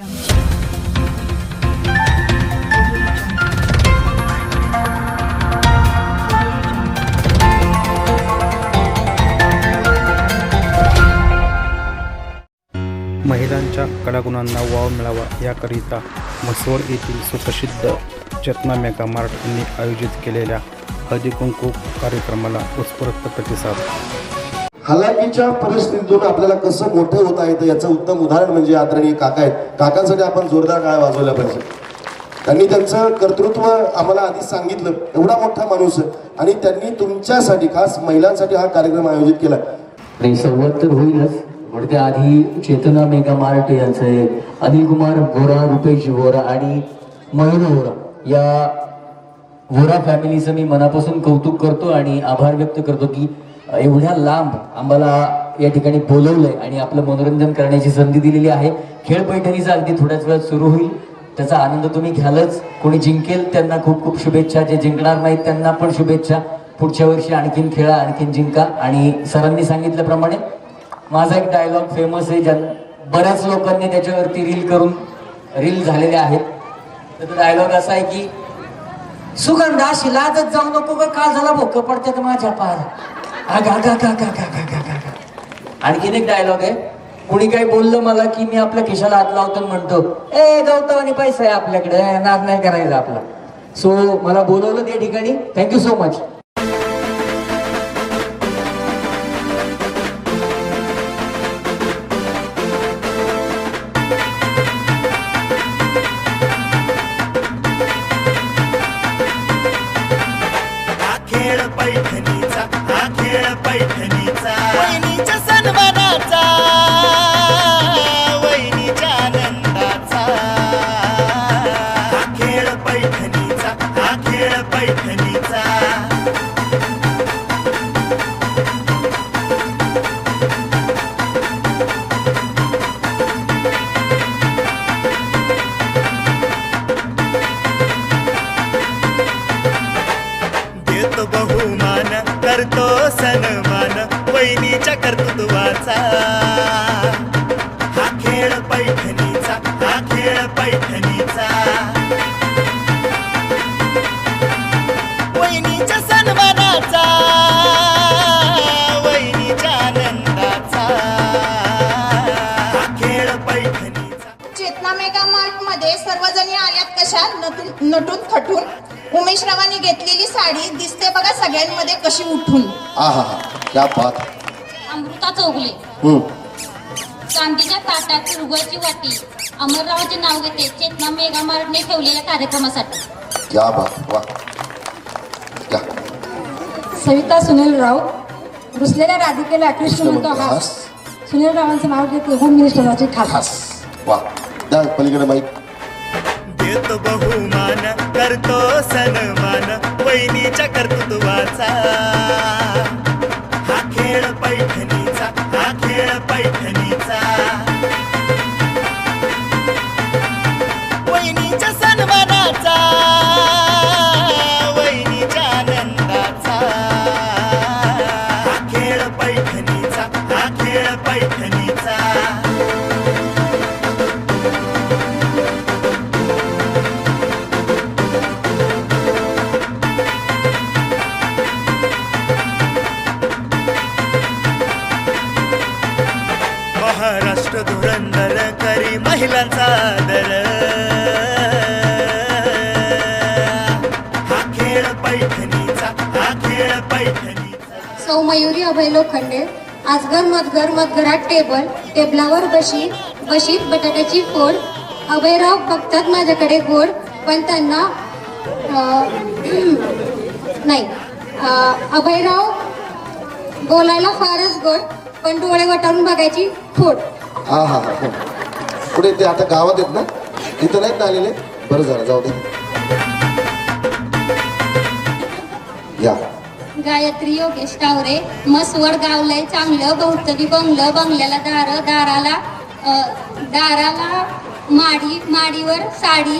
महिलांच्या कलागुणांना वाव मिळावा याकरिता म्हसवड येथील सुप्रसिद्ध चेतना मेगा मार्ट यांनी आयोजित केलेल्या हळदी कुंकू कार्यक्रमाला उत्स्फूर्त प्रतिसाद. हलाकीच्या परिस्थितीतून आपल्याला कसं मोठं होता येतं याचं उत्तम उदाहरण म्हणजे आदरणीय काका आहेत. काकांसाठी आपण जोरदार काळ वाजवल्या पाहिजे. त्यांनी त्यांचं कर्तृत्व आम्हाला आधी सांगितलं. एवढा मोठा माणूस आणि त्यांनी तुमच्यासाठी खास महिलांसाठी हा कार्यक्रम आयोजित केला. नाही संवाद तर होईलच. पण त्याआधी आधी चेतना मार्टे यांचं आहे अनिल कुमार गोरा रुपेश वोरा आणि मयूर वोरा या वोरा फॅमिलीचं मी मनापासून कौतुक करतो आणि आभार व्यक्त करतो की एवढ्या लांब आम्हाला या ठिकाणी बोलवलंय आणि आपलं मनोरंजन करण्याची संधी दिलेली आहे. खेळ पैठणीचा अगदी थोड्याच वेळात सुरू होईल. त्याचा आनंद तुम्ही घ्यालच. कोणी जिंकेल त्यांना खूप खूप शुभेच्छा. जे जिंकणार नाहीत त्यांना पण शुभेच्छा. पुढच्या वर्षी आणखीन खेळा आणखीन जिंका. आणि सरांनी सांगितल्याप्रमाणे माझा एक डायलॉग फेमस आहे. ज्या बऱ्याच लोकांनी त्याच्यावरती रील करून रील झालेले आहेत. तर डायलॉग असा आहे की सुगंध अशी लाजत जाऊ नको का काल झाला भोकं पडतात माझ्या पार आणखीन एक डायलॉग आहे. कुणी काही बोललं मला की मी आपल्या खिशाला हात लावतो म्हणतो ए गौतम आणि पैसा आहे आपल्याकडे नाद नाही करायचा आपला. सो मला बोलवलं त्या ठिकाणी. थँक्यू सो मच पैठणीचा पैठणीच्या सन्मानाचा पैठणीचा. वहिनीच्या सन्मानाचा वहिनीच्या आनंदाचा. खेळ पैठणीचा. चेतना मेगा मार्टमध्ये सर्वजणी आल्यात कशा? नटून नटून थटून उमेश रावांनी घेतलेली साडी दिसते बघा सगळ्यांमध्ये कशी उठून. हा हा हा. क्या बात. अमृता चौगले. चांदीच्या ताटात रुगवाची वाटी. अमररावचे नाव घेते. चेतना मेगा मार्टने ठेवलेल्या कार्यक्रमासाठी. क्या बात वा. क्या सविता सुनील राव रुसलेल्या राधिकेला आकृष्ट म्हणतो हास सुनील रावांचं नाव घेतलं होम मिनिस्टरांची खास. खास. वा. द्या पलीकडे माईक. देतो बहुमान करतो सन्मान वहिनीच्या कर्तृत्वाचा. हा खेळ पैठणीचा हा खेळ पैठणीचा. महिलांचा आदर. हा खेळ पैठणीचा हा खेळ पैठणीचा. सौ मयुरी अभय लोखंडे. आजगर मधगर मधगरात टेबल टेबलावर बशी बशीत बटाट्याची फोड. अभयराव बघतात माझ्याकडे गोड पण त्यांना नाही अभयराव बोलायला फारच गोड पण डोळे वटारून बघायची फोड. हा हा हा हो. पुढे ते आता गावात आहेत ना तिथं नाहीत ना आलेले. बरं झालं जाऊ दे. या. गायत्री योगेश टावरे मसवड गावलंय चांगलं बहुतरी बंगलं बंगल्याला दार दाराला दाराला माडी माडीवर साडी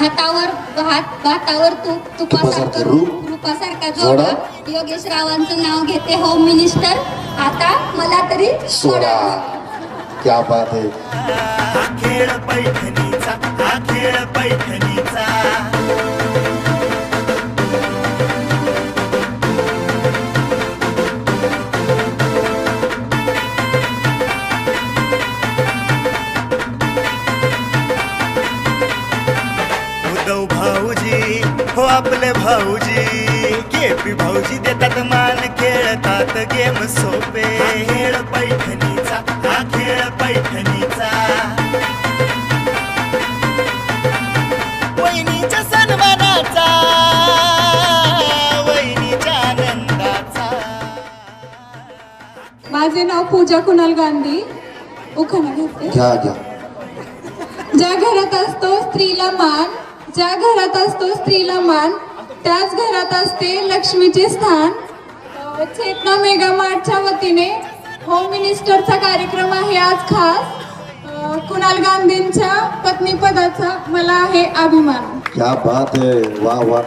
हातावर भात भातावर तूप तुपासारखं तुपासारखं रूप, रूप रूपासारखा जोडा. जोडा. योगेश रावांचं नाव घेते होम मिनिस्टर आता मला तरी सोडा. क्या बात आहे खेळ पैठणीचा हा खेळ पैठणीचा भाऊजी हो आपले भाऊजी. केपी भाऊजी देतात मान खेळतात गेम सोपे. हा खेळ पैठणीचा पैठणीचा. वहिनीच्या सन्मानाचा वहिनीच्या आनंदाचा. माझे नाव पूजा कुणाल गांधी. उखाणा घेते. घ्या घ्या. ज्या घरात असतो स्त्रीला मान ज्या घरात असतो स्त्रीला मान त्याच घरात असते लक्ष्मीचे स्थान. चेतना मेगा मार्टच्या वतीने होम मिनिस्टरचा कार्यक्रम आहे आज खास. कुणाल गांधींच्या पत्नी पदाचा मला आहे अभिमान. क्या बात है. वा वा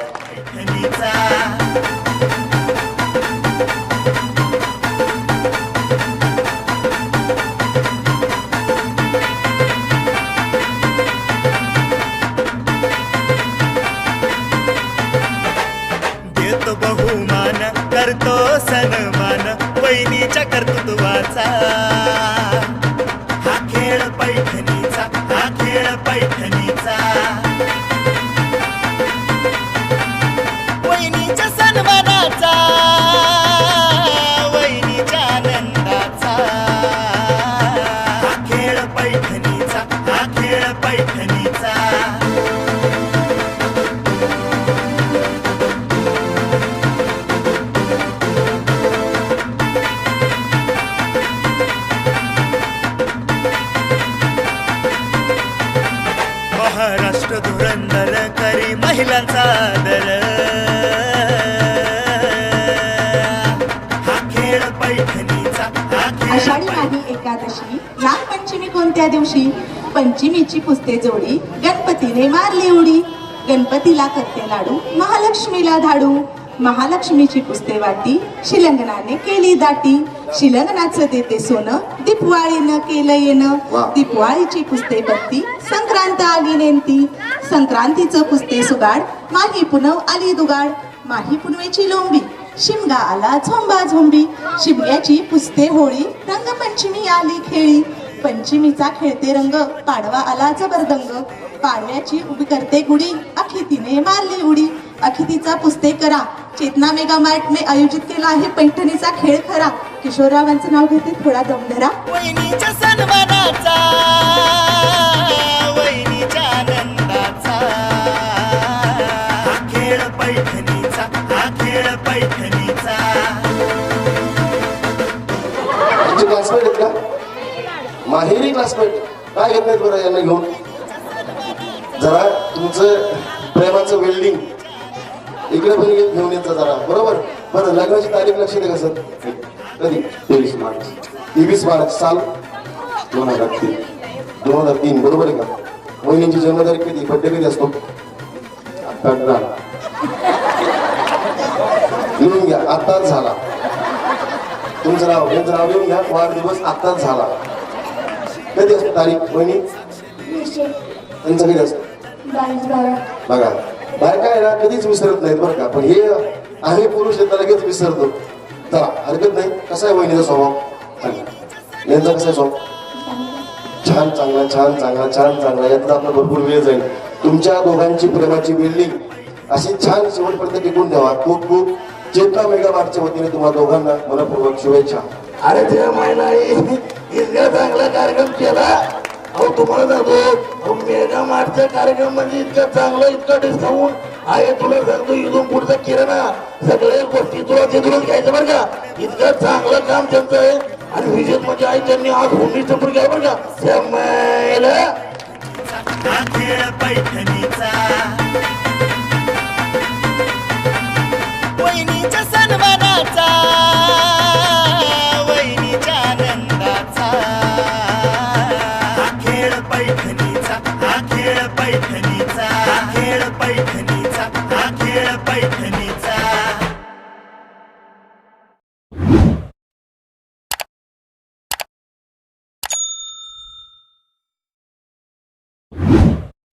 बहुमान करतो सन्मान. वहिनीच्या कर्तृत्वाचा वहिनीच्या एकादशी नागपंचमी कोणत्या दिवशी? पंचमीची पुसते जोडी गणपतीने मारली उडी. गणपतीला करते लाडू महालक्ष्मीला धाडू. महालक्ष्मीची पुसते वाटी शिलंगणाने केली दाटी. शिलंगणाचं देते सोनं दीपवाळीनं केलं येणं. दीपवाळीची पुसते बत्ती संक्रांत आली नेमती. संक्रांतीचं पुसते सुगाड माही पुनव आली दुगाड. माही पुनवेची लोंबी. शिमगा आला झोंबा झोंबी. शिमग्याची पुसते होळी रंगपंचमी आली खेळी. पंचमीचा खेळते रंग पाडवा आला जबरदंग. पाडव्याची उभी करते गुढी अखितीने मारली उडी. अखितीचा पुसते करा चेतना मेगा मार्टने आयोजित केला आहे पैठणीचा खेळ खरा. किशोररावांचं नाव घेते थोडा दम धरा क्लासमेट आहेत का? माहेरी क्लासमेट काय घेत नाहीत बरं यांना घेऊन? जरा तुमचं प्रेमाचं वेल्डिंग इकडे पण घेऊन येतं जरा. बरोबर? बरं लग्नाची तारीख लक्ष दे का सर? कधी? तेवीस मार्च. तेवीस मार्च साल दोन हजार तीन. दोन हजार तीन बरोबर आहे का? मोहिनीची जन्मतारीख कधी बड्डे कधी असतो? अठरा लिहून घ्या आत्ताच झाला. तुमचं नाव यांचं वाढदिवस आत्ताच झाला. कधी असतो तारीख वहिनी? त्यांचं कधी असतं बघा बायका आहे ना कधीच विसरत नाहीत बरं का. पण हे आहे पुरुष तर लगेच विसरतो. चला हरकत नाही. कसा आहे वहिनीचा स्वभाव? यांचा कसा आहे स्वभाव? छान चांगला छान चांगला छान चांगला. यातला आपला भरपूर वेळ जाईल. तुमच्या दोघांची प्रेमाची बिल्डिंग अशी छान शेवटपर्यंत टिकून ठेवा. खूप खूप चेतना मेगा मार्टच्या वतीने तुम्हाला दोघांना मनपूर्वक शुभेच्छा. अरे ते महिला इतका चांगला कार्यक्रम केला. अहो तुम्हाला सांगतो मेगा मार्टचा कार्यक्रम म्हणजे इतका चांगला इतका डिस्काउंट आहे तुला सांगतो इथून पुढचा किराणा सगळ्या गोष्टी तुला तिथूनच घ्यायचं बरं का. इतकं चांगलं काम त्यांचं आहे. आणि विजेत म्हणजे आई त्यांनी आज होमी पण घ्या बरं का. त्या महिला वहिनीच्या सन्मानाचा.